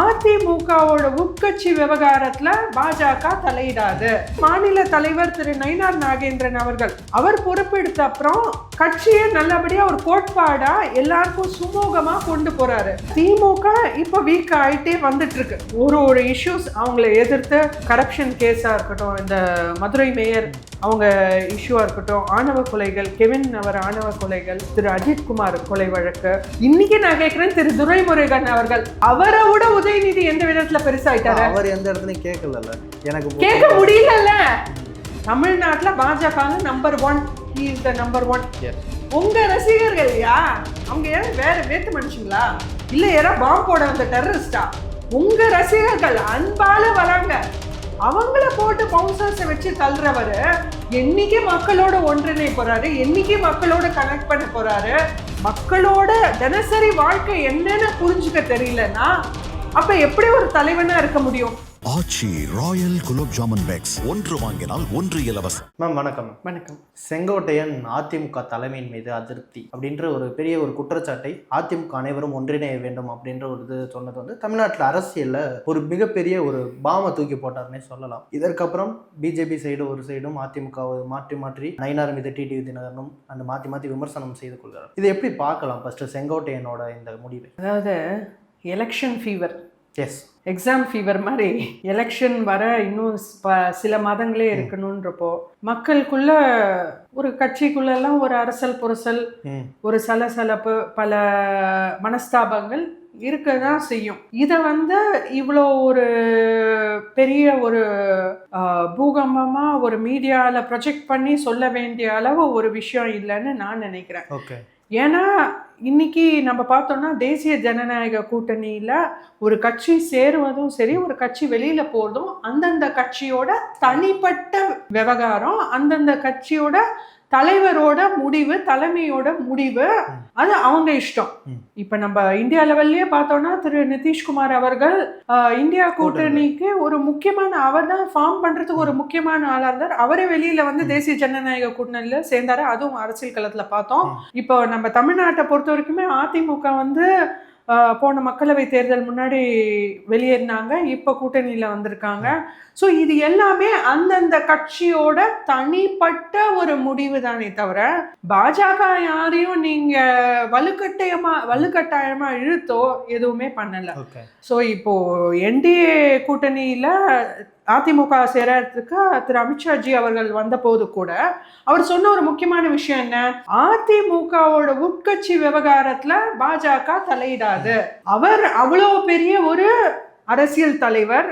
அதிமுகவோட உட்கட்சி விவகாரத்துல பாஜக தலையிடாது. மாநில தலைவர் திரு நயினார் நாகேந்திரன் அவர்கள் அவர் பொறுப்பெடுத்த அப்புறம் கட்சியை நல்லபடியா ஒரு கோட்பாடா எல்லாருக்கும் சுமூகமா கொண்டு போறாரு. திமுக இப்ப வீக் ஆயிட்டே வந்துட்டு இருக்கு ஒரு ஒரு இஷ்யூஸ் அவங்கள எதிர்த்து கரப்ஷன் கேஸா இருக்கட்டும் இந்த மதுரை மேயர் அவங்க இஷ்யூவா இருக்கட்டும் ஆணவ கொலைகள் கெவின் அவர் ஆணவ கொலைகள் திரு அஜித் குமார் கொலை வழக்கு. இன்னைக்கு நான் கேட்கிறேன் திரு துரைமுருகன் அவர்கள். அவரை விட உதயநிதி எந்த விதத்துல பெருசாயிட்டாரு? அவர் எந்த இடத்துலையும் கேட்கல எனக்கு கேட்க முடியலல்ல. தமிழ்நாட்டுல BJP number one is the number one உங்க ரசிகர்கள் யா அவங்க யாரும் வேற வேத்து மனுஷங்களா? இல்ல யாரா பாம்பு போட வந்த டெரரிஸ்டா உங்க ரசிகர்கள் அன்பால வராங்க அவங்கள போட்டு பவுன்சர்ஸை வச்சு தள்ளுறவர் என்னைக்கு மக்களோட ஒன்றிணை போறாரு? என்னைக்கு மக்களோட கனெக்ட் பண்ண போறாரு? மக்களோட தினசரி வாழ்க்கை என்னன்னு புரிஞ்சுக்க தெரியலன்னா அப்ப எப்படி ஒரு தலைவனா இருக்க முடியும்? Aachi royal gulab jamun packs. ஒன்று வாங்கினால் ஒன்று இலவசம். மேம் வணக்கம். வணக்கம். செங்கோட்டையன் அதிமுக தலைமையின் மீது அதிருப்தி அப்படின்ற ஒரு பெரிய ஒரு குற்றச்சாட்டை அதிமுக அனைவரும் ஒன்றிணைய வேண்டும் அப்படின்ற ஒரு இது சொன்னது வந்து தமிழ்நாட்டில் அரசியலில் ஒரு மிகப்பெரிய ஒரு பாமை தூக்கி போட்டார்னே சொல்லலாம். இதற்கப்புறம் பிஜேபி சைடு ஒரு சைடும் அதிமுகவை மாற்றி மாற்றி நயினார் மீது டிடிவி தினகரனும் அந்த மாற்றி மாற்றி விமர்சனம் செய்து கொள்கிறார். இதை எப்படி பார்க்கலாம் ஃபர்ஸ்ட் செங்கோட்டையனோட இந்த முடிவை? அதாவது election fever is exam fever மாதிரி எலெக்ஷன் வர இன்னும் ப- சில மாதங்களே இருக்கணுன்றப்போ மக்களுக்குள்ள ஒரு கட்சிக்குள்ளெல்லாம் ஒரு அரசல் புரசல் ஒரு சலசலப்பு பல மனஸ்தாபங்கள் இருக்க தான் செய்யும். இதை வந்து இவ்வளோ ஒரு பெரிய ஒரு ஆஹ், பூகம்பமா ஒரு மீடியாவில் ப்ரொஜெக்ட் பண்ணி சொல்ல வேண்டிய அளவு ஒரு விஷயம் இல்லைன்னு நான் நினைக்கிறேன். ஓகே ஏன்னா இன்னைக்கு நம்ம பார்த்தோம்னா தேசிய ஜனநாயக கூட்டணியில் ஒரு கட்சி சேருவதும் சரி ஒரு கட்சி வெளியில் போகிறதும் அந்தந்த கட்சியோட தனிப்பட்ட விவகாரம் அந்தந்த கட்சியோட தலைவரோட முடிவு தலைமையோட முடிவு அது அவங்க இஷ்டம். இப்ப நம்ம இந்தியா லெவல்லயே பார்த்தோம்னா திரு நிதிஷ்குமார் அவர்கள் இந்தியா கூட்டணிக்கு ஒரு முக்கியமான அவர் தான் ஃபார்ம் பண்றதுக்கு ஒரு முக்கியமான ஆளா இருந்தார். அவரே வெளியில வந்து தேசிய ஜனநாயக கூட்டணியில சேர்ந்தாரு. அதுவும் அரசியல் களத்துல பார்த்தோம். இப்போ நம்ம தமிழ்நாட்டை பொறுத்த வரைக்குமே அதிமுக வந்து போன மக்களவை தேர்தல் முன்னாடி வெளியேறினாங்க இப்போ கூட்டணியில வந்திருக்காங்க. ஸோ இது எல்லாமே அந்தந்த கட்சியோட தனிப்பட்ட ஒரு முடிவு தானே தவிர பாஜக யாரையும் நீங்க வலுக்கட்டாயமா வலுக்கட்டாயமா இழுத்தோ எதுவுமே பண்ணல. ஸோ இப்போ என்டிஏ கூட்டணியில அதிமுக சேரத்துக்கு திரு அமித்ஷாஜி அவர்கள் வந்த போது கூட அவர் சொன்ன ஒரு முக்கியமான விஷயம் என்ன? அதிமுகவோட உட்கட்சி விவகாரத்துல பாஜக தலையிடாது. அவர் அவ்வளோ பெரிய ஒரு அரசியல் தலைவர்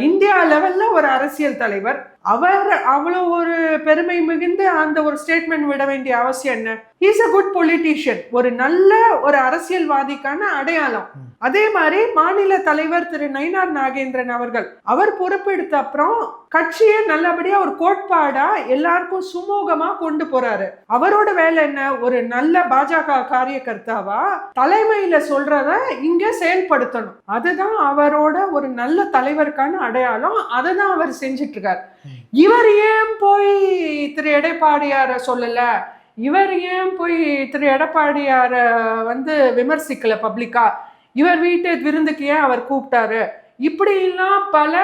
இந்தியா லெவல்ல ஒரு அரசியல் தலைவர். அவர் அவ்வளோ ஒரு பெருமை மிகுந்து அந்த ஒரு ஸ்டேட்மெண்ட் விட வேண்டிய அவசியம் என்ன? இஸ் அ குட் பொலிட்டீஷியன் ஒரு நல்ல ஒரு அரசியல்வாதிக்கான அடையாளம். அதே மாதிரி மாநில தலைவர் திரு நயினார் நாகேந்திரன் அவர்கள் அவர் பொறுப்பெடுத்த அப்புறம் கட்சியை நல்லபடியா ஒரு கோட்பாடா எல்லாருக்கும் சுமூகமா கொண்டு போறாரு. அவரோட வேலை என்ன? ஒரு நல்ல பாஜக காரியகர்த்தாவா? தலைமையில சொல்றத இங்க செயல்படுத்தணும். அதுதான் அவரோட ஒரு நல்ல தலைவருக்கான அடையாளம். அதை தான் அவர் செஞ்சிட்டு இருக்காரு இவர் ஏன் போய் திரு எடப்பாடியார சொல்லல? இவர் ஏன் போய் திரு எடப்பாடியார வந்து விமர்சிக்கல பப்ளிக்கா? இவர் வீட்டு விருந்துக்கு ஏன் அவர் கூப்பிட்டாரு? இப்படிலாம் பல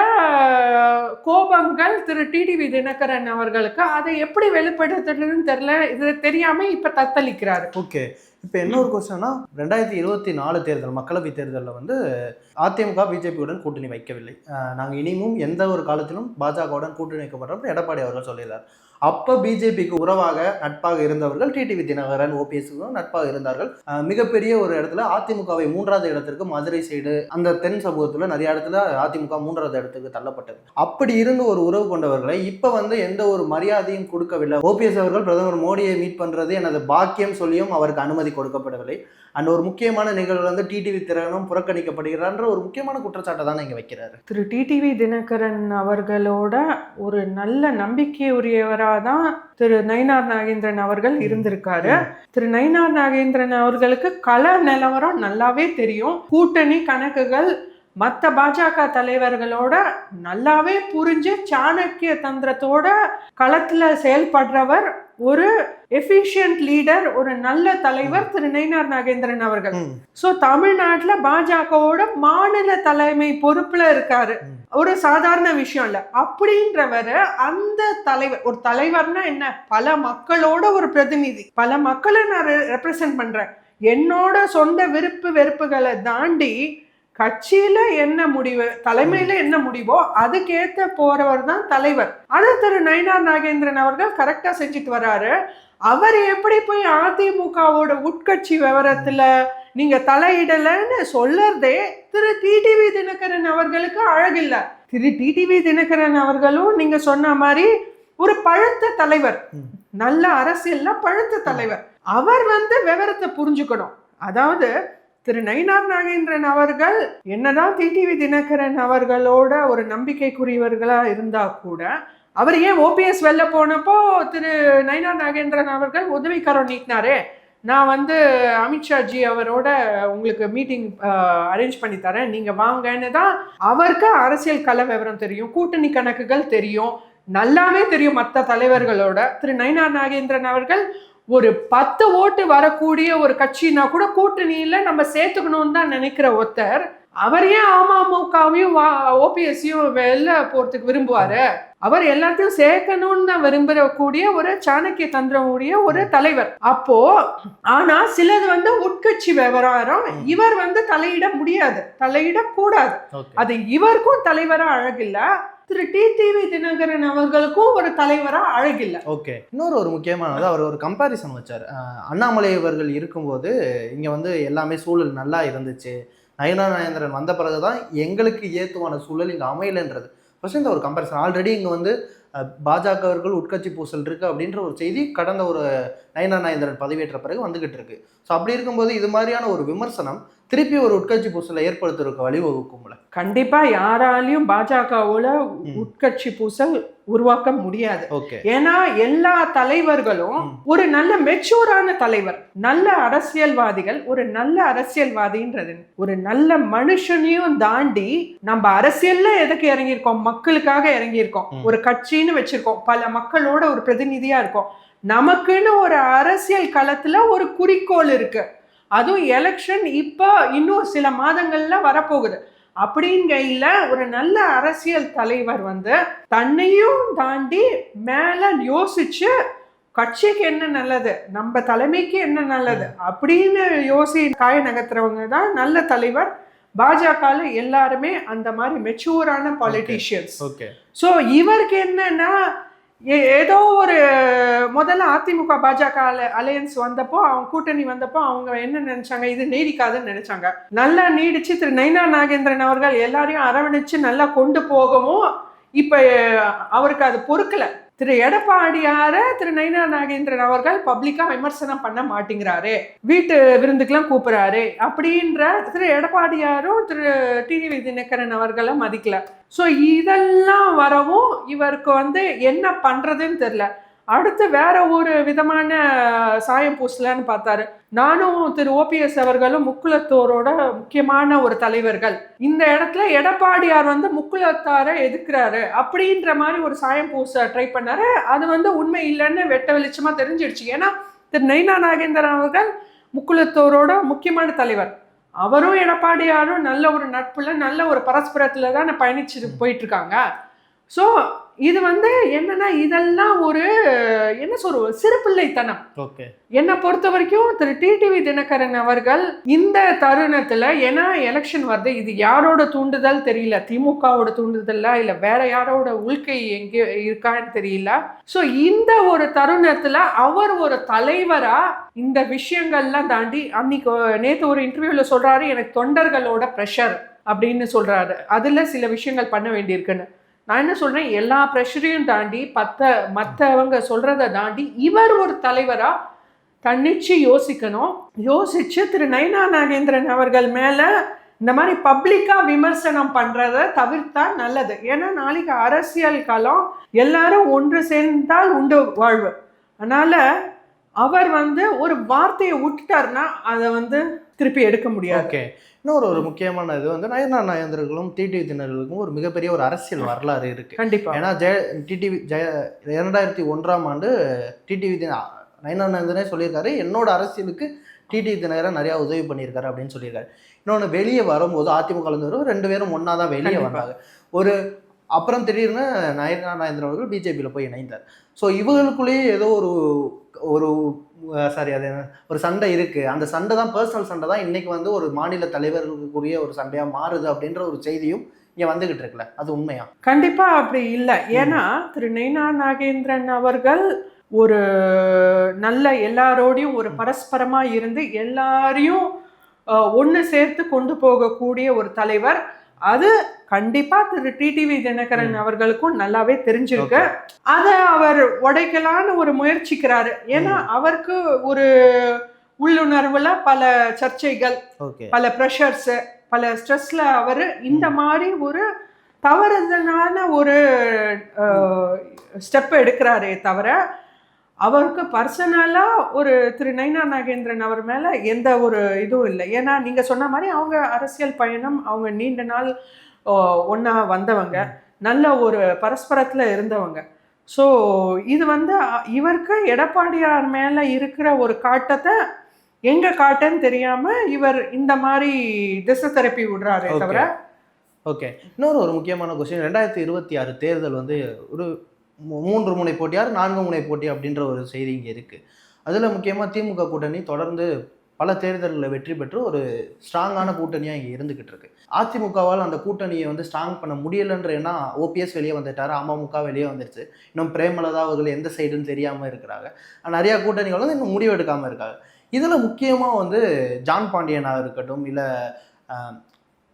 கோபங்கள் திரு டிடிவி தினகரன் அவர்களுக்கு அதை எப்படி வெளிப்படுத்துறதுன்னு தெரியல. இது தெரியாம இப்ப தத்தளிக்கிறாரு. ஓகே. இப்போ என்ன ஒரு கொஸ்டின்னா ரெண்டாயிரத்தி இருபத்தி நாலு தேர்தல் மக்களவை தேர்தலில் வந்து அதிமுக பிஜேபியுடன் கூட்டணி வைக்கவில்லை. நாங்கள் இனிமும் எந்த ஒரு காலத்திலும் பாஜகவுடன் கூட்டணி வைக்கப்படுறோம் எடப்பாடி அவர்கள் சொல்லியிருந்தார் அப்போ பிஜேபிக்கு உறவாக நட்பாக இருந்தவர்கள் டிடிவி தினகரன் ஓபிஎஸ்க்கும் நட்பாக இருந்தார்கள். மிகப்பெரிய ஒரு இடத்துல அதிமுகவை மூன்றாவது இடத்திற்கு மதுரை சைடு அந்த தென் சமூகத்தில் நிறைய இடத்துல அதிமுக மூன்றாவது இடத்துக்கு தள்ளப்பட்டது. அப்படி இருந்து ஒரு உறவு கொண்டவர்களை இப்போ வந்து எந்த ஒரு மரியாதையும் கொடுக்கவில்லை. ஓபிஎஸ் அவர்கள் பிரதமர் மோடியை மீட் பண்ணுறது எனது பாக்கியம் சொல்லியும் அவருக்கு அனுமதி கொடுக்கப்படவில்லை. அண்ட் ஒரு முக்கியமான நிகழ்வு வந்து டிடிவி திறனும் புறக்கணிக்கப்படுகிறார்ன்ற ஒரு முக்கியமான குற்றச்சாட்டை தானே இங்க வைக்கிறாரு. திரு டிடிவி தினகரன் அவர்களோட ஒரு நல்ல நம்பிக்கையுரியவராக தான் திரு நயினார் நாகேந்திரன் அவர்கள் இருந்திருக்காரு. திரு நயினார் நாகேந்திரன் அவர்களுக்கு கள நிலவரம் நல்லாவே தெரியும். கூட்டணி கணக்குகள் மற்ற பாஜக தலைவர்களோட நல்லாவே புரிஞ்சு சாணக்கிய தந்திரத்தோட களத்துல செயல்படுறவர் ஒரு எஃபிஷியன்ட் லீடர் ஒரு நல்ல தலைவர் திரு நயினார் நாகேந்திரன் அவர்கள். சோ தமிழ்நாட்டுல பாஜகவோட மாநில தலைமை பொறுப்புல இருக்காரு. ஒரு சாதாரண விஷயம் இல்ல. அப்படின்றவர அந்த தலைவர் ஒரு தலைவர்னா என்ன? பல மக்களோட ஒரு பிரதிநிதி. பல மக்களை நான் ரெப்ரசன்ட் பண்றேன். என்னோட சொந்த விருப்பு வெறுப்புகளை தாண்டி கட்சியில என்ன முடிவு தலைமையில என்ன முடிவோ அதுக்கேத்த போறவர் தான் தலைவர். அது திரு நயினார் நாகேந்திரன் அவர்கள் கரெக்டா செஞ்சுட்டு வராரு. அவர் எப்படி போய் அதிமுகவோட உட்கட்சி விவரத்துல நீங்க தலையிடலன்னு சொல்லறதே திரு டிடிவி தினகரன் அவர்களுக்கு அழகில்ல. திரு டிடிவி தினகரன் அவர்களும் நீங்க சொன்ன மாதிரி ஒரு பழுத்த தலைவர். நல்ல அரசியல்ல பழுத்த தலைவர். அவர் வந்து விவரத்தை புரிஞ்சுக்கணும். அதாவது திரு நயினார் நாகேந்திரன் அவர்கள் என்னதான் டிடிவி தினகரன் அவர்களோட ஒரு நம்பிக்கைக்குரியவர்களா இருந்தா கூட அவர் ஏன் ஓபிஎஸ் வெளில போனப்போ திரு நயினார் நாகேந்திரன் அவர்கள் உதவிக்காரம் நீட்டினாரே. நான் வந்து அமித்ஷாஜி அவரோட உங்களுக்கு மீட்டிங் அரேஞ்ச் பண்ணி தரேன். நீங்க வாங்கன்னு தான் அவருக்கு அரசியல் கல விவரம் தெரியும் கூட்டணி கணக்குகள் தெரியும். நல்லாவே தெரியும் மற்ற தலைவர்களோட. திரு நயினார் நாகேந்திரன் அவர்கள் ஒரு பத்து ஓட்டு வரக்கூடிய ஒரு கட்சினா கூட கூட்டணியில நம்ம சேர்த்துக்கணும்னு தான் நினைக்கிற ஒருத்தர் அவர் ஏன் அமமுகவையும் ஓபிஎஸ்சியும் வெளில போறதுக்கு விரும்புவாரு? அவர் எல்லாத்தையும் சேர்க்கணும்னு தான் விரும்பக்கூடிய ஒரு சாணக்கிய தந்திரம் உடைய ஒரு தலைவர். அப்போ ஆனா சிலது வந்து உட்கட்சி விவகாரம் இவர் வந்து தலையிட முடியாது தலையிட கூடாது ஓகே. அது இவருக்கும் தலைவரா அழகில்ல திரு டி. டிவி தினகரன் அவர்களுக்கும் ஒரு தலைவரா அழகில்ல. ஓகே. இன்னொரு ஒரு முக்கியமானது அவர் ஒரு கம்பாரிசன் வச்சார். அண்ணாமலை அவர்கள் இருக்கும்போது இங்கே வந்து எல்லாமே சூழல் நல்லா இருந்துச்சு. நயனா நயந்திரன் வந்த பிறகு தான் எங்களுக்கு ஏத்துவான சூழல் இங்கே அமையலைன்றது. ஃபர்ஸ்ட் இந்த ஒரு கம்பாரிசன் ஆல்ரெடி இங்கே வந்து பாஜகவர்கள் உட்கட்சி பூசல் இருக்கு அப்படின்ற ஒரு செய்தி கடந்த ஒரு நயனா நயந்திரன் பதவியேற்ற பிறகு வந்துகிட்டு இருக்கு. ஸோ அப்படி இருக்கும்போது இது மாதிரியான ஒரு விமர்சனம் திருப்பி ஒரு உட்கட்சி பூசலை ஏற்படுத்துறதுக்கு வழிவகுக்கும்ல கண்டிப்பா யாராலையும் பாஜகவோட உட்கட்சி பூசல் உருவாக்க முடியாது. ஏன்னா எல்லா தலைவர்களும். ஒரு நல்ல மெச்சூரான தலைவர் நல்ல அரசியல்வாதிகள் ஒரு நல்ல அரசியல்வாதின்றது. ஒரு நல்ல மனுஷனையும் தாண்டி நம்ம அரசியல்ல எதுக்கு இறங்கியிருக்கோம்? மக்களுக்காக இறங்கியிருக்கோம். ஒரு கட்சின்னு வச்சிருக்கோம். பல மக்களோட ஒரு பிரதிநிதியா இருக்கோம். நமக்குன்னு ஒரு அரசியல் களத்துல ஒரு குறிக்கோள் இருக்கு. அதுவும் எலெக்ஷன் இப்போ இன்னும் சில மாதங்கள்ல வரப்போகுது. அப்படிங்கையில் ஒரு நல்ல அரசியல் தலைவர் வந்து தன்னையும் தாண்டி மேல யோசிச்சு கட்சிக்கு என்ன நல்லது நம்ம தலைமைக்கு என்ன நல்லது அப்படின்னு யோசி காய நகர்த்துறவங்க தான் நல்ல தலைவர். பாஜகல எல்லாருமே அந்த மாதிரி மெச்சூரான பாலிட்டிஷியன்ஸ் ஓகே ஸோ இவருக்கு என்னன்னா ஏதோ ஒரு முதல்ல அதிமுக பாஜக அலையன்ஸ் வந்தப்போ அவங்க கூட்டணி வந்தப்போ அவங்க என்ன நினைச்சாங்க? இது நீடிக்காதுன்னு நினைச்சாங்க. நல்லா நீடிச்சு திரு நைனா நாகேந்திரன் அவர்கள் எல்லாரையும் அரவணைச்சு நல்லா கொண்டு போகவும் இப்ப அவருக்கு அது பொறுக்கலை. திரு எடப்பாடியார திரு நைனா நாகேந்திரன் அவர்கள் பப்ளிக்கா விமர்சனம் பண்ண மாட்டேங்கிறாரு. வீட்டு விருந்துக்கெல்லாம் கூப்பிடுறாரு. அப்படின்ற திரு எடப்பாடியாரும் திரு டிவி தினகரன் அவர்களை மதிக்கல. ஸோ இதெல்லாம் வரவும் இவருக்கு வந்து என்ன பண்றதுன்னு தெரியல. அடுத்து வேற ஒரு விதமான சாயம் பூசலன்னு பார்த்தாரு. நானும் திரு ஓபிஎஸ் அவர்களும் முக்குலத்தோரோட முக்கியமான ஒரு தலைவர்கள். இந்த இடத்துல எடப்பாடியார் வந்து முக்குலத்தாரை எதிர்க்கிறாரு. அப்படின்ற மாதிரி ஒரு சாயம் பூச ட்ரை பண்ணாரு. அது வந்து உண்மை இல்லைன்னு வெட்ட வெளிச்சமா தெரிஞ்சிடுச்சு. ஏன்னா திரு நைனா நாகேந்திரன் அவர்கள் முக்குலத்தோரோட முக்கியமான தலைவர். அவரும் எடப்பாடியாரும் நல்ல ஒரு நட்புல நல்ல ஒரு பரஸ்பரத்துல தான் பயணிச்சு போயிட்டு இருக்காங்க. ஸோ இது வந்து என்னன்னா இதெல்லாம் ஒரு என்ன சொல்ற சிறுபிள்ளைத்தனம். ஓகே. என்னை பொறுத்த வரைக்கும் திரு டிடிவி தினகரன் அவர்கள் இந்த தருணத்துல ஏன்னா எலெக்ஷன் வருது இது யாரோட தூண்டுதல் தெரியல திமுகவோட தூண்டுதலா இல்ல வேற யாரோட உள்கை எங்கே இருக்கான்னு தெரியல. ஸோ இந்த ஒரு தருணத்துல அவர் ஒரு தலைவரா இந்த விஷயங்கள்லாம் தாண்டி அன்னைக்கு நேத்து ஒரு இன்டர்வியூல சொல்றாரு எனக்கு தொண்டர்களோட ப்ரெஷர் அப்படின்னு சொல்றாரு. அதுல சில விஷயங்கள் பண்ண வேண்டியிருக்குன்னு. நான் என்ன சொல்கிறேன் எல்லா ப்ரெஷரையும் தாண்டி பத்த மற்றவங்க சொல்கிறத தாண்டி இவர் ஒரு தலைவராக தன்னிச்சு யோசிக்கணும். யோசித்து திரு நயனா நாகேந்திரன் அவர்கள் மேலே இந்த மாதிரி பப்ளிக்காக விமர்சனம் பண்ணுறத தவிர்த்தா நல்லது. ஏன்னா நாளைக்கு அரசியல் காலம் எல்லாரும் ஒன்று சேர்ந்தால் உண்டு வாழ்வு. அதனால் அவர் வந்து ஒரு வார்த்தையை விட்டுட்டாருன்னா அதை வந்து திருப்பி எடுக்க முடியாது. இன்னொரு ஒரு முக்கியமான இது வந்து நயனா நாயந்திரர்களும் டிடிவி தினர்களுக்கும் ஒரு மிகப்பெரிய ஒரு அரசியல் வரலாறு இருக்கு. கண்டிப்பா. ஏன்னா ஜெய டிடிவி ஜெய இரண்டாயிரத்தி ஒன்றாம் ஆண்டு டிடிவி தின நயனா நாயந்திரனே சொல்லியிருக்காரு என்னோட அரசியலுக்கு டிடிவி தினகரை நிறையா உதவி பண்ணியிருக்காரு அப்படின்னு சொல்லியிருக்காரு. இன்னொன்று வெளியே வரும்போது அதிமுக வரும் ரெண்டு பேரும் ஒன்றா தான் வெளியே. வந்தாங்க. ஒரு அப்புறம் திடீர்னு நயனா நாயந்திரன் அவர்கள் பிஜேபியில் போய் இணைந்தார். ஸோ இவங்களுக்குள்ளேயே ஏதோ ஒரு ஒரு சாரி அது ஒரு சண்டை இருக்குது அந்த சண்டை தான் பர்சனல் சண்டை தான் இன்றைக்கி வந்து ஒரு மாநில தலைவர்களுக்குரிய ஒரு சண்டையாக மாறுது அப்படின்ற ஒரு செய்தியும் இங்கே வந்துகிட்டு இருக்குல்ல. அது உண்மையா? கண்டிப்பாக அப்படி இல்லை. ஏன்னா திரு நைனா நாகேந்திரன் அவர்கள் ஒரு நல்ல எல்லாரோடையும் ஒரு பரஸ்பரமாக இருந்து எல்லாரையும் ஒன்று சேர்த்து கொண்டு போகக்கூடிய ஒரு தலைவர். அது கண்டிப்பா திரு டிடிவி தினகரன். அவர்களுக்கும் நல்லாவே தெரிஞ்சிருக்கு. அதை அவர் உடைக்கலான்னு ஒரு முயற்சிக்கிறாரு. ஏன்னா அவருக்கு ஒரு உள்ளுணர்வுல பல சர்ச்சைகள் பல ப்ரெஷர்ஸ் பல ஸ்ட்ரெஸ்ல அவர் இந்த மாதிரி ஒரு தவறுதலான ஒரு ஸ்டெப் எடுக்கிறாரே தவிர அவருக்கு பர்சனலாக ஒரு திரு நைனா நாகேந்திரன் அவர் மேலே எந்த ஒரு இதுவும் இல்லை. ஏன்னா நீங்கள் சொன்ன மாதிரி அவங்க அரசியல் பயணம் அவங்க நீண்ட நாள் ஒன்றா வந்தவங்க. நல்ல ஒரு பரஸ்பரத்தில் இருந்தவங்க. ஸோ இது வந்து இவருக்கு எடப்பாடியார் மேலே இருக்கிற ஒரு காட்டத்தை எங்க காட்டுன்னு தெரியாம இவர் இந்த மாதிரி திசை தெரப்பி விடுறாரே. தவிர. ஓகே. இன்னொரு ஒரு முக்கியமான கொஸ்டின் ரெண்டாயிரத்தி இருபத்தி ஆறு தேர்தல் வந்து ஒரு மூன்று முனை போட்டியார் நான்கு முனை போட்டி அப்படின்ற ஒரு செய்தி இங்கே இருக்கு. அதில் முக்கியமாக திமுக கூட்டணி தொடர்ந்து பல தேர்தல்களில் வெற்றி பெற்று ஒரு ஸ்ட்ராங்கான கூட்டணியாக இங்கே இருந்துகிட்டு இருக்கு. அதிமுகவால் அந்த கூட்டணியை வந்து ஸ்ட்ராங் பண்ண முடியலன்ற ஓபிஎஸ் வெளியே வந்துட்டார். அமமுக வெளியே வந்துருச்சு. இன்னும் பிரேமலதா அவர்கள் எந்த சைடுன்னு தெரியாமல் இருக்கிறாங்க. நிறையா கூட்டணிகள் வந்து இன்னும் முடிவெடுக்காமல் இருக்காங்க. இதில் முக்கியமாக வந்து ஜான் பாண்டியனாக இருக்கட்டும் இல்லை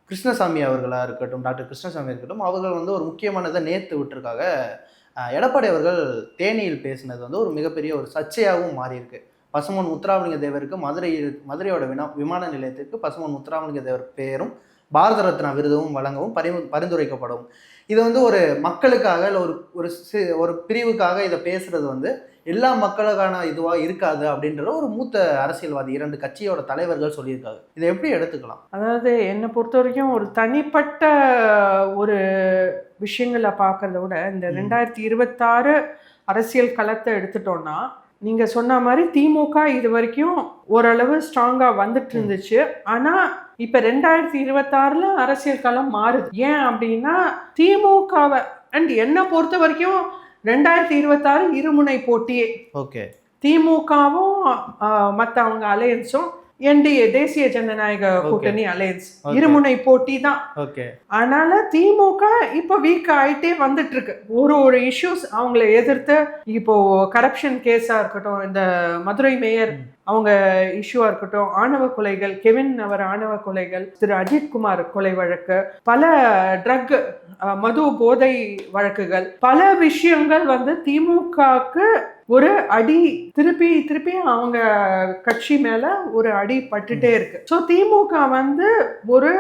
கிருஷ்ணசாமி அவர்களாக இருக்கட்டும் டாக்டர் கிருஷ்ணசாமி இருக்கட்டும் அவர்கள் வந்து ஒரு முக்கியமானதை நேர்த்து விட்டுருக்காக எடப்பாடி அவர்கள் தேனியில் பேசினது வந்து ஒரு மிகப்பெரிய ஒரு சர்ச்சையாகவும் மாறியிருக்கு. பசுமன் முத்துராமலிங்க தேவருக்கு மதுரை மதுரையோட வினா விமான நிலையத்திற்கு பசுமன் முத்துராமலிங்க தேவர் பெயரும் பாரத ரத்னா விருதும் வழங்கவும் பரி பரிந்துரைக்கப்படும். இது வந்து ஒரு மக்களுக்காக இல்லை ஒரு ஒரு ஒரு பிரிவுக்காக இதை பேசுறது வந்து எல்லா மக்களுக்கான இதுவாக இருக்காது அப்படின்ற ஒரு மூத்த அரசியல்வாதி இரண்டு கட்சியோட தலைவர்கள் சொல்லியிருக்காங்க. இதை எப்படி எடுத்துக்கலாம்? அதாவது என்னை பொறுத்த வரைக்கும் ஒரு தனிப்பட்ட ஒரு விஷயங்களை பார்க்கறத விட இந்த. ரெண்டாயிரத்தி இருபத்தாறு அரசியல் களத்தை எடுத்துட்டோம்னா நீங்க சொன்ன மாதிரி திமுக இது வரைக்கும் ஓரளவு ஸ்ட்ராங்கா வந்துட்டு இருந்துச்சு. ஆனா இப்ப ரெண்டாயிரத்தி இருபத்தாறுல அரசியல் களம் மாறுது. ஏன் அப்படின்னா திமுகவை அண்ட் என்னை பொறுத்த வரைக்கும் ரெண்டாயிரத்தி இருபத்தாறு இருமுனை போட்டியே. ஓகே. திமுகவும் மற்ற அவங்க அலையன்ஸும் என்டிஏ தேசிய ஜனநாயக. கூட்டணி அலையன்ஸ். இருமுனை போட்டி தான் ஓகே அதனால திமுக இப்போ வீக் ஆயிட்டே வந்துட்டு இருக்கு ஒரு ஒரு இஷ்யூஸ் அவங்கள எதிர்த்து இப்போ கரப்ஷன் கேஸா இருக்கட்டும் இந்த மதுரை மேயர். அவங்க இஷ்யூவா இருக்கட்டும் ஆணவ கொலைகள் கெவின் அவர் ஆணவ கொலைகள் திரு அஜித்குமார் கொலை வழக்கு பல ட்ரக் மது போதை வழக்குகள் பல விஷயங்கள் வந்து திமுகக்கு ஒரு அடி திருப்பி திருப்பி அவங்க கட்சி மேல ஒரு அடி பட்டுட்டே இருக்கு. ஸோ திமுக வந்து ஒரு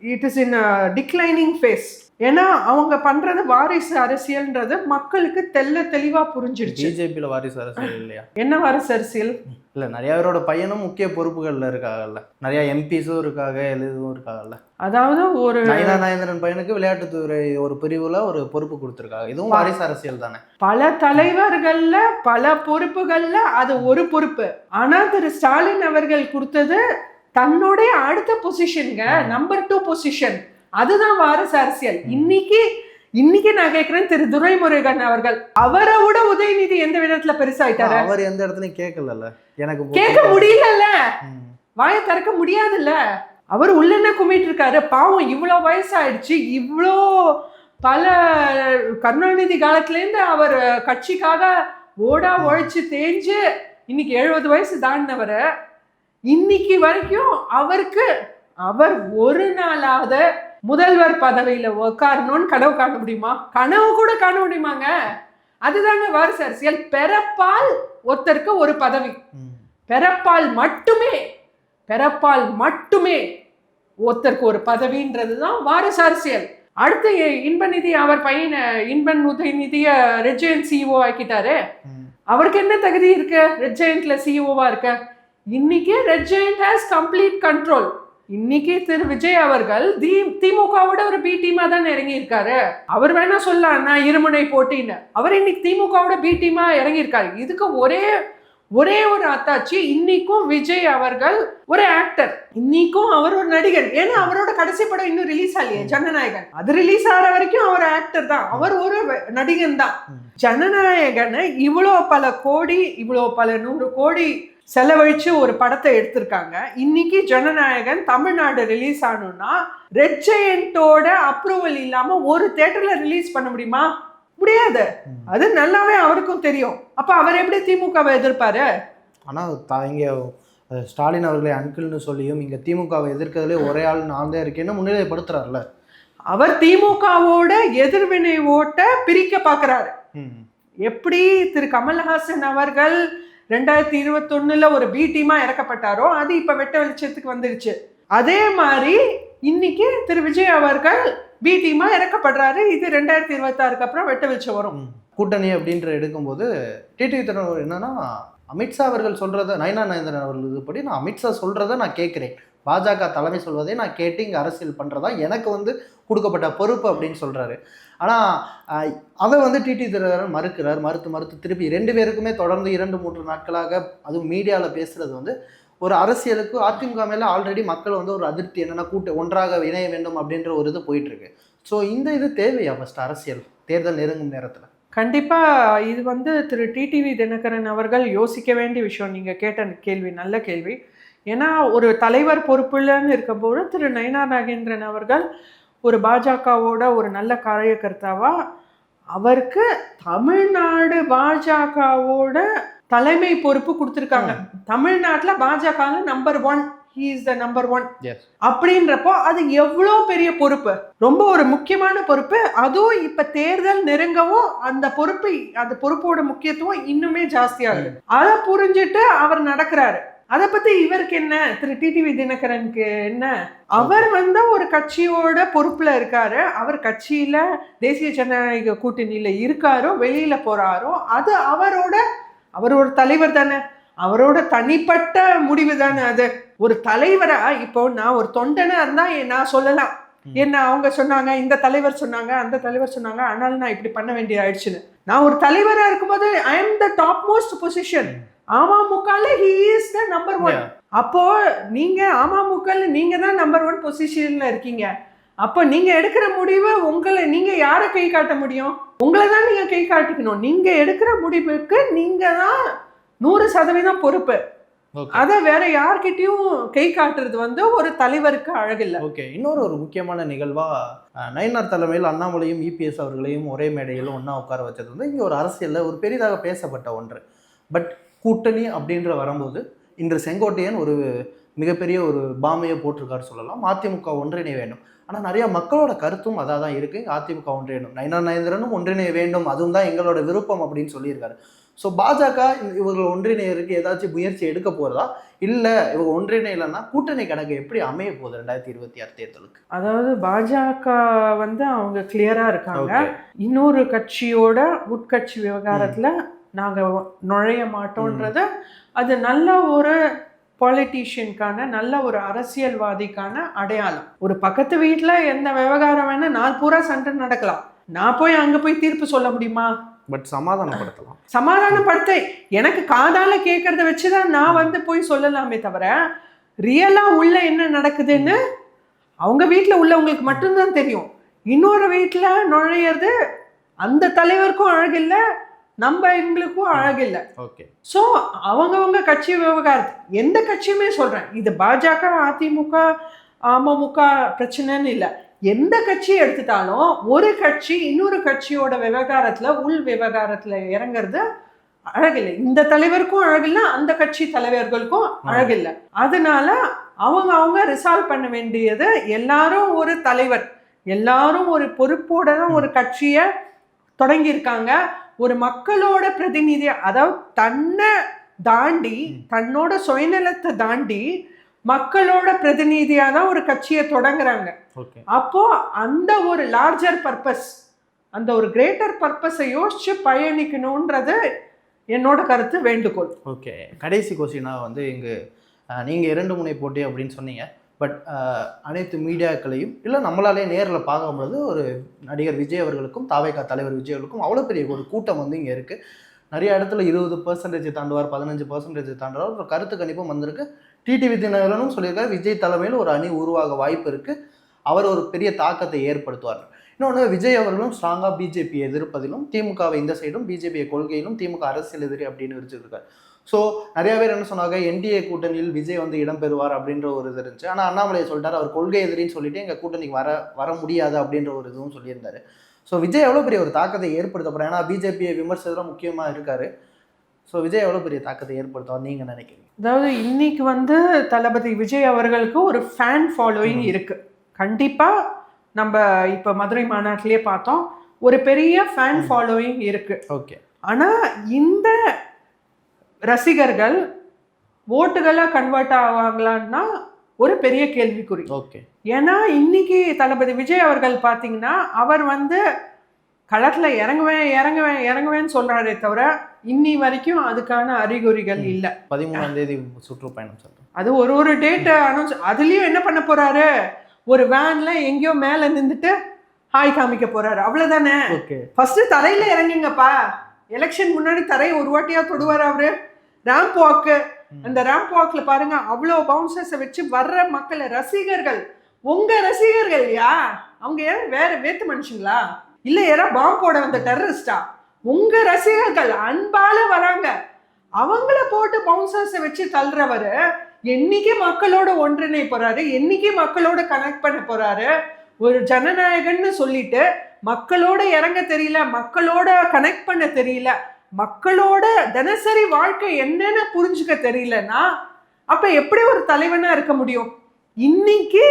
it is in declining phase ஏன்னா அவங்க பண்றது வாரிசு அரசியல்ன்றது மக்களுக்கு தெல்ல தெளிவா புரிஞ்சிடுச்சு பிஜேபியில் வாரிசு அரசியல் இல்லையா? என்ன வாரிசு அரசியல்? இல்லை நிறைய பேரோட பையனும் முக்கிய பொறுப்புகளில் இருக்காங்கல்ல நிறைய எம்பிஸும் இருக்காங்க எழுதுவும் இருக்காங்கல்ல அதாவது ஒரு நயனா நாயந்திரன் பையனுக்கு விளையாட்டுத்துறை ஒரு பிரிவுல ஒரு பொறுப்பு கொடுத்துருக்காங்க. இதுவும் வாரிசு அரசியல் தானே? பல தலைவர்கள்ல பல பொறுப்புகள்ல அது ஒரு பொறுப்பு. ஆனா திரு ஸ்டாலின் அவர்கள் கொடுத்தது தன்னுடைய அடுத்த பொசிஷனுங்க. நம்பர் டூ பொசிஷன் அதுதான் வாரிசு அரசியல். இன்னைக்கு இன்னைக்கு நான் கேட்கிறேன் திரு துரைமுருகன் அவர்கள். அவரை விட உதயநிதி எந்த விதத்துல பெருசாயிட்டாரு? அவர் எந்த இடத்துலையும் கேட்கலல்ல. எனக்கு கேட்க முடியலல்ல. ம். வாயை திறக்க முடியாதுல்ல. அவர் உள்ளென்ன குமிட்டு இருக்காரு? பாவம் இவ்வளோ வயசாயிடுச்சு. இவ்வளோ பல கருணாநிதி காலத்துலேருந்து அவர் கட்சிக்காக ஓடா உழைச்சு தேஞ்சு இன்னைக்கு எழுபது வயசு தாண்டினவர். இன்னைக்கு வரைக்கும் அவருக்கு அவர் ஒரு நாளாவது முதல்வர் பதவியில உட்காரணும்னு கனவு காண முடியுமா? கனவு கூட காண முடியுமாங்க? அதுதாங்க வாரிசு அரசியல். பிறப்பால் ஒருத்தருக்கு ஒரு பதவி. பிறப்பால் மட்டுமே பிறப்பால் மட்டுமே ஒருத்தருக்கு ஒரு பதவின்றது தான் வாரிசு அரசியல். அடுத்து இன்பநிதி அவர் பையனை இன்பன் உதயநிதிய ரெஜியன் சிஓ ஆக்கிட்டாரு. ம். அவருக்கு என்ன தகுதி இருக்கு? ரெட் ஜெயண்ட்ல சிஇஓவா இருக்க? இன்னைக்கு red giant has complete control. இன்னைக்கு திரு விஜய் அவர்கள் தி திமுகவோட ஒரு பி டீமா தான் இறங்கி இருக்காரு அவர் வேணா சொல்லலாம் நான் இருமுனை போட்டின்னு. அவர் இன்னைக்கு திமுகவோட பி டீமா இறங்கி இருக்காரு இதுக்கு ஒரே ஒரே ஒரு அத்தாச்சி இன்னைக்கும் விஜய் அவர்கள் ஒரு ஆக்டர் இன்னைக்கும் அவர் ஒரு நடிகர். ஏன்னா அவரோட கடைசி படம் இன்னும் ரிலீஸ் ஆகலையே ஜனநாயகன். அது ரிலீஸ் ஆகிற வரைக்கும் அவர் ஆக்டர் தான். அவர் ஒரு நடிகன் தான். ஜனநாயகனை இவ்வளோ பல கோடி இவ்வளோ பல நூறு கோடி செலவழிச்சு ஒரு படத்தை எடுத்திருக்காங்க. இன்னைக்கு ஜனநாயகன் தமிழ்நாடு ரிலீஸ் ஆகணும்னா ரெட் ஜெயண்டோட அப்ரூவல் இல்லாம ஒரு தேட்டர்ல ரிலீஸ் பண்ண முடியுமா? முடியாது. அது நல்லாவே அவருக்கும் தெரியும். அப்ப அவர் எப்படி திமுகவை எதிர்ப்பாரு? ஆனால் இங்கே ஸ்டாலின் அவர்களை அங்கிள்னு சொல்லியும் இங்கே திமுகவை எதிர்க்கிறதுலே ஒரே ஆள் நான் தான் இருக்கேன்னு முன்னிலைப்படுத்துறாருல அவர் திமுகவோட எதிர்வினை ஓட்ட பிரிக்க பார்க்கறாரு எப்படி திரு கமல்ஹாசன் அவர்கள் ரெண்டாயிரத்தி இருபத்தொன்னுல ஒரு பி டீமா இறக்கப்பட்டாரோ அது இப்ப வெட்ட வெளிச்சத்துக்கு வந்துருச்சு. அதே மாதிரி இன்னைக்கு திரு விஜய் அவர்கள் பி டீமா இறக்கப்படுறாரு. இது ரெண்டாயிரத்தி இருபத்தாறுக்கு அப்புறம் வெட்ட வெளிச்சம் வரும். கூட்டணி அப்படின்ற எடுக்கும்போது டிடிவி தினகரன் என்னன்னா அமித்ஷா அவர்கள் சொல்றத நயனா நயந்திரன் அவர்கள் இதுபடி நான் அமித்ஷா சொல்றத நான் கேட்கிறேன். பாஜக தலைமை சொல்வதை நான் கேட்டு இங்கே அரசியல் பண்ணுறதா எனக்கு வந்து கொடுக்கப்பட்ட பொறுப்பு அப்படின்னு சொல்கிறாரு ஆனால் அதை வந்து டிடி தினகரன் மறுக்கிறார் மறுத்து மறுத்து திருப்பி ரெண்டு பேருக்குமே தொடர்ந்து இரண்டு மூன்று நாட்களாக அதுவும் மீடியாவில் பேசுறது வந்து ஒரு அரசியலுக்கு அதிமுக மேலே ஆல்ரெடி மக்கள் வந்து ஒரு அதிருப்தி என்னென்னா கூட்டு ஒன்றாக இணைய வேண்டும் அப்படின்ற ஒரு இது போயிட்டுருக்கு. ஸோ இந்த இது தேவையா ஃபஸ்ட் அரசியல் தேர்தல் நெருங்கும் நேரத்தில்? கண்டிப்பாக இது வந்து திரு டிடிவி தினகரன் அவர்கள் யோசிக்க வேண்டிய விஷயம். நீங்கள் கேட்ட கேள்வி நல்ல கேள்வி. ஏன்னா ஒரு தலைவர் பொறுப்புலன்னு இருக்கும்போது திரு நயனா நாகேந்திரன் அவர்கள் ஒரு பாஜகவோட ஒரு நல்ல காரியகர்த்தாவா? அவருக்கு தமிழ்நாடு பாஜகவோட தலைமை பொறுப்பு கொடுத்துருக்காங்க. தமிழ்நாட்டுல BJP number one he is the number one. அப்படின்றப்போ அது எவ்வளோ பெரிய பொறுப்பு? ரொம்ப ஒரு முக்கியமான பொறுப்பு. அதுவும் இப்ப தேர்தல் நெருங்கவும் அந்த பொறுப்பு அந்த பொறுப்போட முக்கியத்துவம் இன்னுமே ஜாஸ்தியாகுது அதை புரிஞ்சுட்டு அவர் நடக்கிறாரு. அதை பத்தி இவருக்கு என்ன? திரு டிடிவி தினகரனுக்கு என்ன? அவர் வந்து ஒரு கட்சியோட பொறுப்புல இருக்காரு. அவர் கட்சியில தேசிய ஜனநாயக கூட்டணியில இருக்காரோ வெளியில போறாரோ அது அவரோட அவர் ஒரு தலைவர் தானே. அவரோட தனிப்பட்ட முடிவு தானே அது. ஒரு தலைவரா இப்போ நான் ஒரு தொண்டனா இருந்தா நான் சொல்லலாம். என்ன அவங்க சொன்னாங்க இந்த தலைவர் சொன்னாங்க அந்த தலைவர் சொன்னாங்க அதனால நான் இப்படி பண்ண வேண்டிய ஆயிடுச்சுன்னு நான் ஒரு தலைவரா இருக்கும்போது I am the top most position அமமுகல he is the number one. அப்போ நீங்க அமமுகல நீங்க தான் நம்பர் ஒன் பொசிஷன்ல இருக்கீங்க. அப்போ நீங்க எடுக்கிற முடிவு உங்களை நீங்க யாரை கை காட்ட முடியும்? உங்களை தான் நீங்க கை காட்டிக்கணும். நீங்க எடுக்கிற முடிவுக்கு நீங்க தான் நூறு சதவீதம் பொறுப்பு. அதை வேற யார்கிட்டயும் கை காட்டுறது வந்து ஒரு தலைவருக்கு அழகில்லை ஓகே இன்னொரு ஒரு முக்கியமான நிகழ்வா நயினார் தலைமையில் அண்ணாமலையும் இபிஎஸ் அவர்களையும் ஒரே மேடையில் ஒன்றா உட்கார வச்சது வந்து இங்கே ஒரு அரசியலில் ஒரு பெரிதாக பேசப்பட்ட ஒன்று. பட் கூட்டணி அப்படின்ற வரும்போது இன்று செங்கோட்டையன் ஒரு மிகப்பெரிய ஒரு பாமையை போட்டிருக்காரு சொல்லலாம். அதிமுக ஒன்றிணைய வேண்டும். ஆனால் நிறைய மக்களோட கருத்தும் அதாக தான் இருக்கு. அதிமுக ஒன்றிணையும் நயனா நயந்திரனும் ஒன்றிணைய வேண்டும். அதுவும் தான் எங்களோட விருப்பம் அப்படின்னு சொல்லியிருக்காரு. ஸோ பாஜக இவர்கள் ஒன்றிணையருக்கு ஏதாச்சும் முயற்சி எடுக்க போறதா? இல்லை இவங்க ஒன்றிணையலைன்னா கூட்டணி கணக்கு எப்படி அமைய போகுது ரெண்டாயிரத்தி இருபத்தி ஆறு தேர்தலுக்கு? அதாவது பாஜக வந்து அவங்க கிளியரா இருக்காங்க. இன்னொரு கட்சியோட உட்கட்சி விவகாரத்துல நாங்க நுழைய மாட்டோன்றது அது நல்ல ஒரு பாலிட்டிஷியனுக்கான நல்ல ஒரு அரசியல்வாதிக்கான அடையாளம். ஒரு பக்கத்து வீட்ல எந்த விவகாரம் வேணா நாள் பூரா சண்டை நடக்கலாம். நான் போய் அங்க போய் தீர்ப்பு சொல்ல முடியுமா? பட் சமாதானப்படுத்தலாம். சமாதானப்படுத்த எனக்கு காதால கேட்கறத வச்சுதான் நான் வந்து போய் சொல்லலாமே தவிர ரியலா உள்ள என்ன நடக்குதுன்னு அவங்க வீட்டில் உள்ளவங்களுக்கு மட்டும்தான் தெரியும். இன்னொரு வீட்டில் நுழையிறது அந்த தலைவருக்கும் அழகில்லை நம்ம எங்களுக்கும் அழகில்லை. ஓகே. ஸோ அவங்கவங்க கட்சி விவகாரத்து எந்த கட்சியுமே சொல்கிறேன் இது பாஜக அதிமுக அமமுக பிரச்சனைன்னு இல்லை. எந்த கட்சி எடுத்துட்டாலும் ஒரு கட்சி இன்னொரு கட்சியோட விவகாரத்தில் உள் விவகாரத்தில் இறங்குறது அழகில்லை. இந்த தலைவருக்கும் அழகில்லை அந்த கட்சி தலைவர்களுக்கும் அழகில்லை. அதனால அவங்க அவங்க ரிசால்வ் பண்ண வேண்டியது எல்லாரும் ஒரு தலைவர் எல்லாரும் ஒரு பொறுப்போட தான் ஒரு கட்சியை தொடங்கியிருக்காங்க. ஒரு மக்களோட பிரதிநிதி அதாவது தன்னை தாண்டி தன்னோட சுயநலத்தை தாண்டி மக்களோட பிரதிநிதியாக தான் ஒரு கட்சியை தொடங்குறாங்க. ஓகே. அப்போ அந்த ஒரு லார்ஜர் பர்பஸ் அந்த ஒரு கிரேட்டர் பர்பஸை யோசிச்சு பயணிக்கணுன்றது என்னோட கருத்து வேண்டுகோள். ஓகே. கடைசி கொஸ்டினாக வந்து இங்கு நீங்கள் இரண்டு முனை போட்டி அப்படின்னு சொன்னீங்க. பட் uh, அனைத்து மீடியாக்களையும் இல்லை நம்மளாலே நேரில் பார்க்கும்பொழுது ஒரு நடிகர் விஜய் அவர்களுக்கும் தாவேகா தலைவர் விஜய் அவர்களுக்கும் அவ்வளோ பெரிய ஒரு கூட்டம் வந்து இங்கே இருக்குது நிறைய இடத்துல இருபது பர்சன்டேஜ் தாண்டுவார் பதினஞ்சு பர்சன்டேஜ் தாண்டுவார். ஒரு கருத்து கணிப்பும் வந்திருக்கு. டிடிவி தினகரனும் சொல்லியிருக்காரு விஜய் தலைமையில் ஒரு அணி உருவாக வாய்ப்பு இருக்குது அவர் ஒரு பெரிய தாக்கத்தை ஏற்படுத்துவார். இன்னொன்று விஜய் அவர்களும் ஸ்ட்ராங்காக பிஜேபி எதிர்ப்பதிலும் திமுகவை இந்த சைடும் பிஜேபியை கொள்கையிலும் திமுக அரசியல் எதிரி அப்படின்னு வச்சிருக்காரு ஸோ நிறைய பேர் என்ன சொன்னாங்க என்டிஏ கூட்டணியில் விஜய் வந்து இடம் பெறுவார் அப்படின்ற ஒரு இது இருந்துச்சு. ஆனால் அண்ணாமலை சொல்லிட்டாரு. அவர் கொள்கை எதிரின்னு சொல்லிட்டு எங்கள் கூட்டணிக்கு வர வர முடியாது அப்படின்ற ஒரு இதுவும் சொல்லியிருந்தாரு. ஸோ விஜய் எவ்வளோ பெரிய ஒரு தாக்கத்தை ஏற்படுத்த போகிறார் ஏன்னா பிஜேபியை விமர்சனம் முக்கியமாக இருக்காரு. ஸோ விஜய் எவ்வளோ பெரிய தாக்கத்தை ஏற்படுத்துவார் நீங்கள் நினைக்கிறீங்க? அதாவது இன்னைக்கு வந்து தளபதி விஜய் அவர்களுக்கு ஒரு ஃபேன் ஃபாலோயிங் இருக்கு. கண்டிப்பா நம்ம இப்ப மதுரை மாநாட்டிலே பார்த்தோம் ஒரு பெரிய ஃபேன். ஃபாலோயிங் இருக்கு. ஓகே. ஆனா இந்த ரசிகர்கள் ஓட்டுகளா கன்வெர்ட் ஆவாங்களான்னா ஒரு பெரிய கேள்விக்குறி. ஓகே. ஏன்னா இன்னைக்கு தளபதி விஜய் அவர்கள் பார்த்தீங்கன்னா அவர் வந்து களத்துல இறங்குவேன் இறங்குவேன் இறங்குவேன்னு சொல்றாரே தவிர இன்னி வரைக்கும் அதுக்கான அறிகுறிகள். இல்லை. பதிமூணாம் தேதி சுற்றுப்பயணம் சொல்கிறேன் அது ஒரு ஒரு டேட் அனௌன்ஸ் அதுலயும் என்ன பண்ண போறாரு? ஒரு வேன்ல எங்கேயோ மேல நின்றுட்டு ஹாய் காமிக்க போறாரு. அவ்வளவுதானே? ஓகே. ஃபர்ஸ்ட் தரையில இறங்குங்கப்பா. எலெக்ஷன் முன்னாடி தரையை ஒரு வாட்டியா தொடுவார் அவரு. ரேம்ப் வாக்கு அந்த ரேம்ப் வாக்ல பாருங்க அவ்வளோ பவுன்சர்ஸை வச்சு வர்ற மக்களை ரசிகர்கள். உங்க ரசிகர்கள் யா? அவங்க ஏன் வேற வேத்து மனுஷங்களா? இல்ல யாரா? பாம்பு போட வந்த டெரரிஸ்டா உங்க ரசிகர்கள் அன்பால வராங்க. அவங்கள போட்டு பவுன்சர்ஸை வச்சு தள்ளுறவரு என்னைக்கு மக்களோட ஒன்றிணை போறாரு? என்னைக்கு மக்களோட கனெக்ட் பண்ண போறாரு? ஒரு ஜனநாயகன்னு சொல்லிட்டு மக்களோட இறங்க தெரியல மக்களோட கனெக்ட் பண்ண தெரியல மக்களோட தினசரி வாழ்க்கை என்னன்னு புரிஞ்சுக்க தெரியலன்னா அப்ப எப்படி ஒரு தலைவனா இருக்க முடியும்? இன்னைக்கு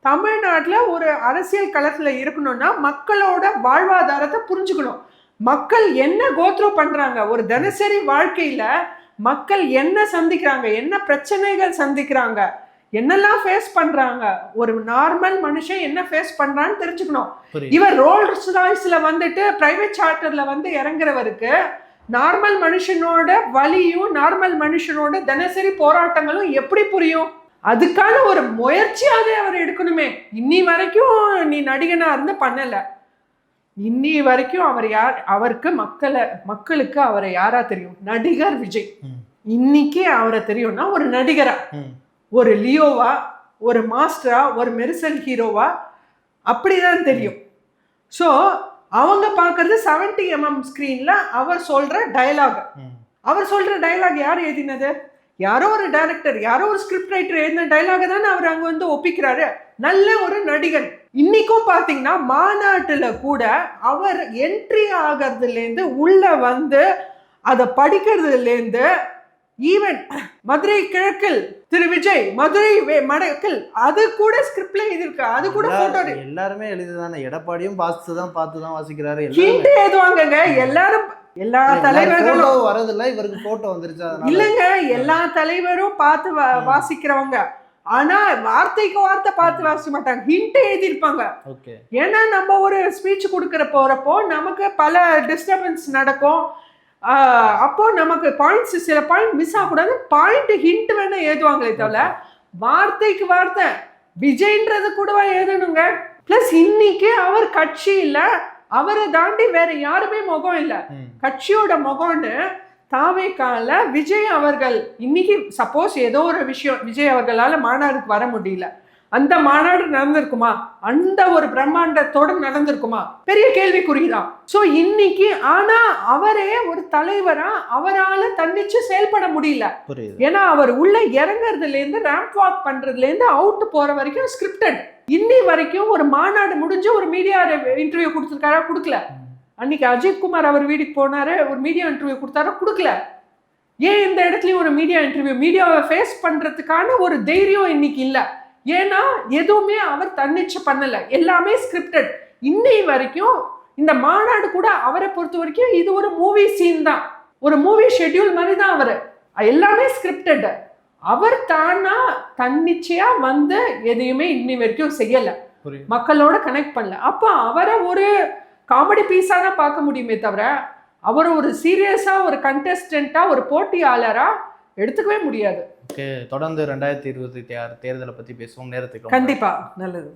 தமிழ்நாட்டில் ஒரு அரசியல் களத்தில் இருக்கணும்னா மக்களோட வாழ்வாதாரத்தை புரிஞ்சுக்கணும். மக்கள் என்ன கோத்ரூ பண்ணுறாங்க ஒரு தினசரி வாழ்க்கையில் மக்கள் என்ன சந்திக்கிறாங்க? என்ன பிரச்சனைகள் சந்திக்கிறாங்க? என்னெல்லாம் ஃபேஸ் பண்றாங்க? ஒரு நார்மல் மனுஷன் என்ன ஃபேஸ் பண்றான்னு தெரிஞ்சுக்கணும். இவர் ரோல்ஸ் ராய்ஸ்ல வந்துட்டு பிரைவேட் சார்ட்டர்ல வந்து இறங்குறவருக்கு நார்மல் மனுஷனோட வலியும் நார்மல் மனுஷனோட தினசரி போராட்டங்களும் எப்படி புரியும்? அதுக்கான ஒரு முயற்சியாவது அவர் எடுக்கணுமே. இன்னி வரைக்கும் நீ நடிகனா இருந்து பண்ணல. இன்னி வரைக்கும் அவர் யார் அவருக்கு மக்களை மக்களுக்கு அவரை யாரா தெரியும்? நடிகர் விஜய். இன்னைக்கு அவரை தெரியும்னா ஒரு நடிகரா? ஒரு லியோவா ஒரு மாஸ்டரா ஒரு மெரிசல் ஹீரோவா அப்படிதான் தெரியும். ஸோ அவங்க பார்க்கறது 70 எம்எம் ஸ்க்ரீன்ல அவர் சொல்ற டயலாக் அவர் சொல்ற டயலாக் யார் எழுதினது? யாரோ ஒரு டைரக்டர் யாரோ ஒரு ஸ்கிரிப்ட் ரைட்டர் எழுதின டயலாக தானே அவர் அங்க வந்து ஒப்பிக்கிறாரு. நல்ல ஒரு நடிகன். இன்னைக்கும் பாத்தீங்கன்னா மாநாட்டுல கூட அவர் என்ட்ரி ஆகிறதுலேருந்து உள்ள வந்து அதை படிக்கிறதுலேருந்து ஈவன் மதுரை கிழக்கில் திரு விஜய் மதுரை மடக்கில் அது கூட ஸ்கிரிப்ட்ல எழுதியிருக்கு. அது கூட போட்டோ எல்லாரும் எழுதுதானே எடப்பாடியும் பார்த்து தான் பார்த்து தான் வாசிக்கிறாரு ஹிண்ட் எழுதுவாங்கங்க எல்லாரும் எல்லா தலைவர்களும் வரதில்ல. இவருக்கு போட்டோ வந்துருச்சு இல்லைங்க. எல்லா தலைவரும் பார்த்து. வாசிக்கிறவங்க. ஆனா வார்த்தைக்கு வார்த்தை பார்த்து வாசிக்க மாட்டாங்க. ஹிண்ட் எழுதியிருப்பாங்க. ஓகே. ஏன்னா நம்ம ஒரு ஸ்பீச் கொடுக்குற போறப்போ நமக்கு பல டிஸ்டர்பன்ஸ் நடக்கும். அப்போ நமக்கு பாயிண்ட்ஸ் சில பாயிண்ட் மிஸ் ஆகக்கூடாது. பாயிண்ட் ஹிண்ட் வேணா எழுதுவாங்களே தவிர வார்த்தைக்கு வார்த்தை. விஜய்ன்றது கூடவா எழுதணுங்க? ப்ளஸ் இன்னைக்கு அவர் கட்சியில அவரை தாண்டி வேற யாருமே முகம் இல்லை. கட்சியோட முகம்னு தாவேக்கால விஜய் அவர்கள். இன்னைக்கு சப்போஸ் ஏதோ ஒரு விஷயம் விஜய் அவர்களால மாநாடுக்கு வர முடியல. அந்த மாநாடு நடந்திருக்குமா? அந்த ஒரு பிரம்மாண்டத்தோட நடந்திருக்குமா? பெரிய கேள்விக்குறிதான். சோ இன்னைக்கு ஆனா அவரே ஒரு தலைவரா அவரால தன்னிச்சு செயல்பட முடியல. ஏன்னா அவர் உள்ள இறங்குறதுல இருந்து ரேம்ப் வாக் பண்றதுல இருந்து அவுட் போற வரைக்கும் ஸ்கிரிப்டட் இன்னி வரைக்கும் ஒரு மாநாடு முடிஞ்சு ஒரு மீடியா இன்டர்வியூ கொடுத்துருக்காரா? கொடுக்கல. அன்னைக்கு அஜித் குமார் அவர் வீட்டுக்கு போனாரு ஒரு மீடியா இன்டர்வியூ கொடுத்தாரா? கொடுக்கல. ஏன் இந்த இடத்துலயும் ஒரு மீடியா இன்டர்வியூ மீடியாவை ஃபேஸ் பண்றதுக்கான ஒரு தைரியம் இன்னைக்கு இல்ல. ஏன்னா எதுவுமே அவர் தன்னிச்சு பண்ணல. எல்லாமே ஸ்கிரிப்டட் இன்னை வரைக்கும் இந்த மாநாடு கூட அவரை பொறுத்த வரைக்கும் இது ஒரு மூவி சீன் தான். ஒரு மூவி ஷெட்யூல் மாதிரி தான் அவர். எல்லாமே ஸ்கிரிப்டட் அவர் தானா தன்னிச்சையா வந்து எதையுமே இன்னி வரைக்கும் செய்யல. மக்களோட கனெக்ட் பண்ணல. அப்போ அவரை ஒரு காமெடி பீஸாக தான் பார்க்க முடியுமே தவிர அவர் ஒரு சீரியஸா ஒரு கண்டெஸ்டண்டா ஒரு போட்டியாளரா எடுத்துக்கவே முடியாது. தொடர்ந்து ரெண்டாயிரத்தி இருபத்தி ஆறு தேர்தலை பத்தி பேசுவோம். நேரத்துக்கு கண்டிப்பா நல்லது.